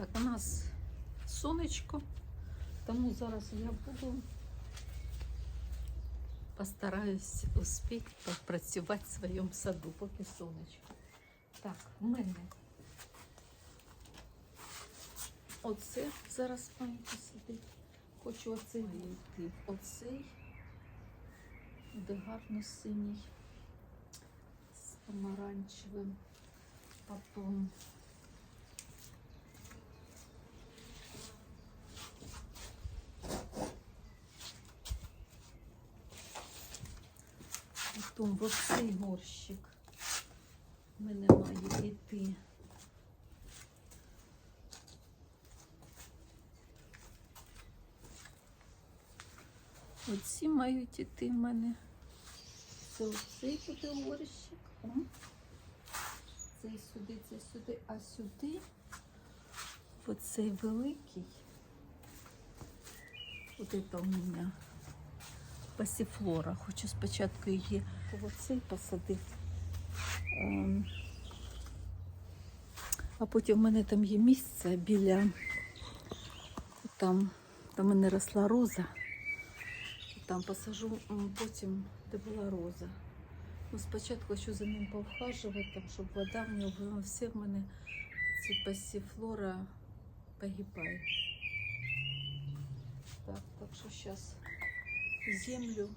Так, у нас сонечко, тому зараз я буду постараюсь успіти попрацювати в своєму саду, поки сонечко. Так, в мене оце зараз маю посадити. Хочу оцей вийти. Оцей буде гарно синій з помаранчевим. Потім Потім в оцей горщик в мене має йти. Оці мають іти в мене. Це оцей буде горщик. О. Цей сюди, цей сюди, а сюди оцей великий. От це у мене пасіфлора. Хочу спочатку її оцей посадити. Ем, А потім в мене там є місце біля там, там в мене росла роза. Там посажу потім, де була роза. Ну, спочатку хочу за ним повхажувати, там, щоб вода в нього була. Все в мене ці пасіфлора погибає. Так, так що зараз землю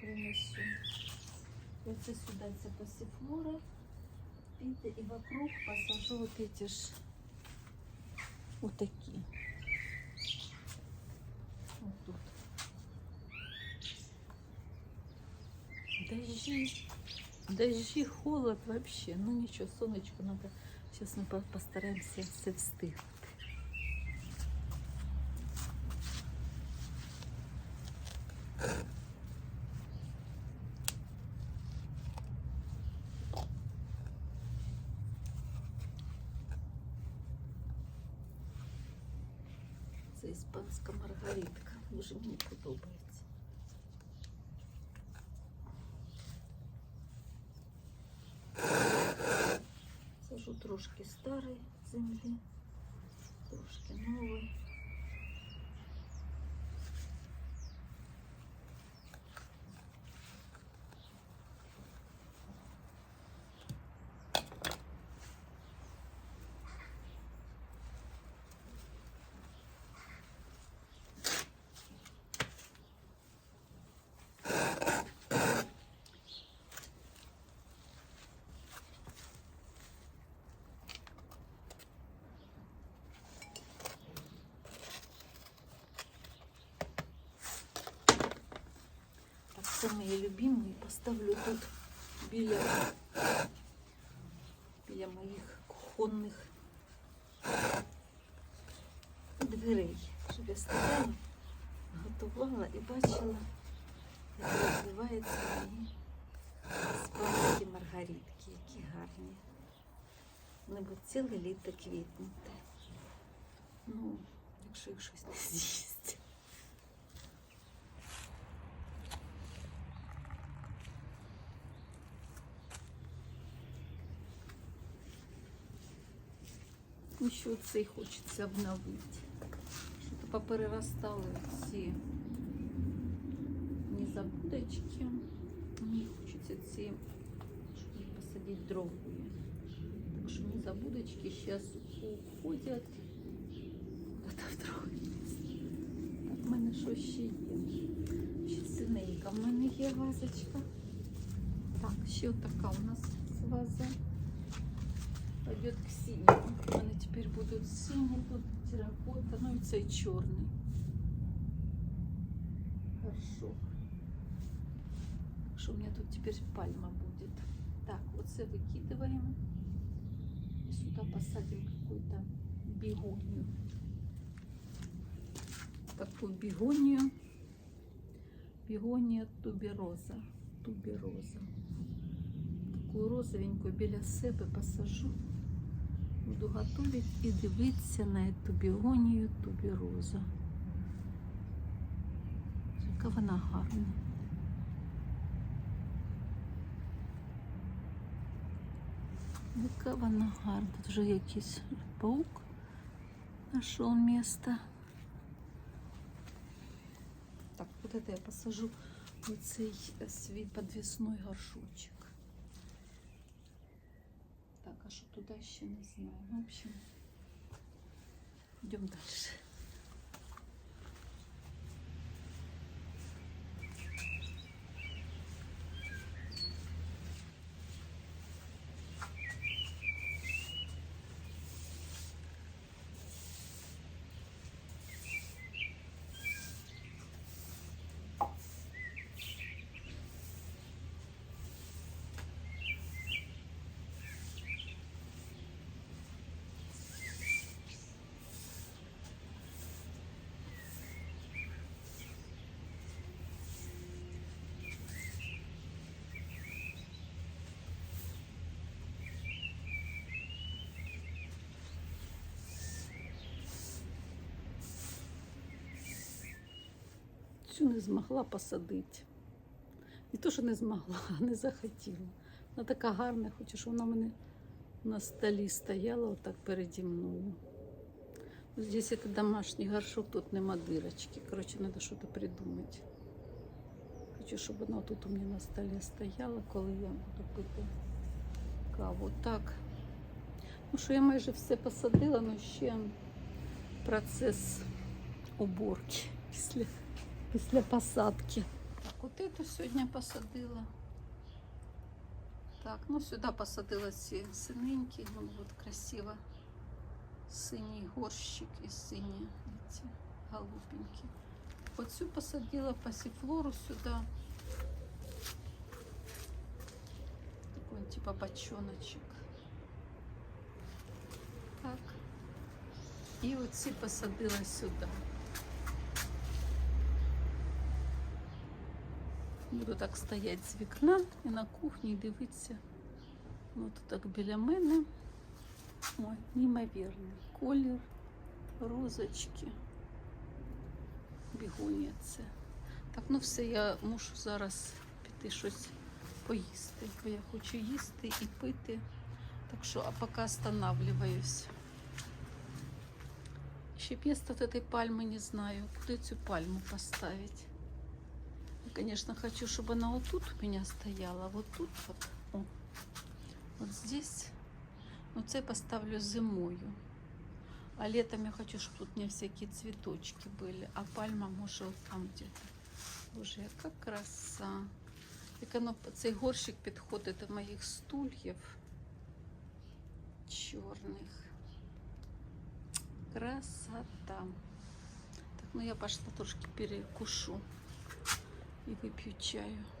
принесу. Оце сюди це пасіфлора. И вокруг посажу вот эти ж вот такие. Вот тут. Дожди, дожди, холод вообще. Ну ничего, солнечко надо. Сейчас мы по- постараемся все встигнути. Іспанська маргаритка. Дуже мені подобається. Сажу трошки старий землі, трошки нової. Мої любимі. Поставлю тут біля, біля моїх кухонних дверей, щоб я стояла, готувала і бачила, як розвиваються мої іспанські маргаритки, які гарні. Вони будуть ціле літо квітнути. Ну, якщо їх щось не з'їсть. Еще цей хочеться обновити. Що-то попереростали ці незабудочки. Мені хочеться ці, щоб посадити другої. Так що незабудочки зараз уходять куди-то в друге місце. Так, в мене що ще є? Ще синенька. В мене є вазочка. Так, ще отака у нас ваза пойдет к синему. У мене тепер будуть сині, тут терракота, ну і цей чорний. Хорошо. Так что у меня тут теперь пальма будет. Так, вот це выкидываем. И сюда посадим какую-то бегонию. Такую бегонию. Бегония тубероза. Тубероза. Таку розовеньку біля себе посажу. Буду готувати і дивитися на цю бігонію тубероза. Яка вона гарна. Яка вона гарна. Тут вже якийсь паук нашел место. Так, вот это я посажу в цей свій подвісний горшочок. Що туди ще не знаю. В общем, йдемо далі. Цю не змогла посадити. Не то, що не змогла, а не захотіла. Вона така гарна, хочу, щоб вона мене на столі стояла отак переді мною. Здесь это домашний горшок, тут нема дырочки. Короче, надо что-то придумать. Хочу, щоб вона тут у мене на столі стояла, коли я буду пити каву. Так. Ну що я майже все посадила, але ще процес уборки після, після посадки. Так, от эту сьогодні посадила. Так, ну сюди посадила ці синенькі, вон от красиво. Синій горщик і сині ці голубенькі. Оцю посадила пасіфлору сюди. Такой типа бочоночек. Так. І оці посадила сюди. Буду так стояти з вікна і на кухні дивитися. От так біля мене. Ой, неймовірний колір, розочки. Бігонія це. Так, ну все, я мушу зараз піти щось поїсти, бо я хочу їсти і пити. Так що, а поки останавливаюсь. Ще место от этой пальмы не знаю, куда цю пальму поставить. Я, конечно, хочу, чтобы она вот тут у меня стояла, вот тут вот, о, вот здесь. Ну, це поставлю зимою. А летом я хочу, чтобы тут у меня всякие цветочки были. А пальма може вот там где-то. Боже, яка краса. Як воно, цей горщик підходить до моїх стульїв чорних. Красота. Так, ну я пошла трошки перекушу 이게 뷰티예요.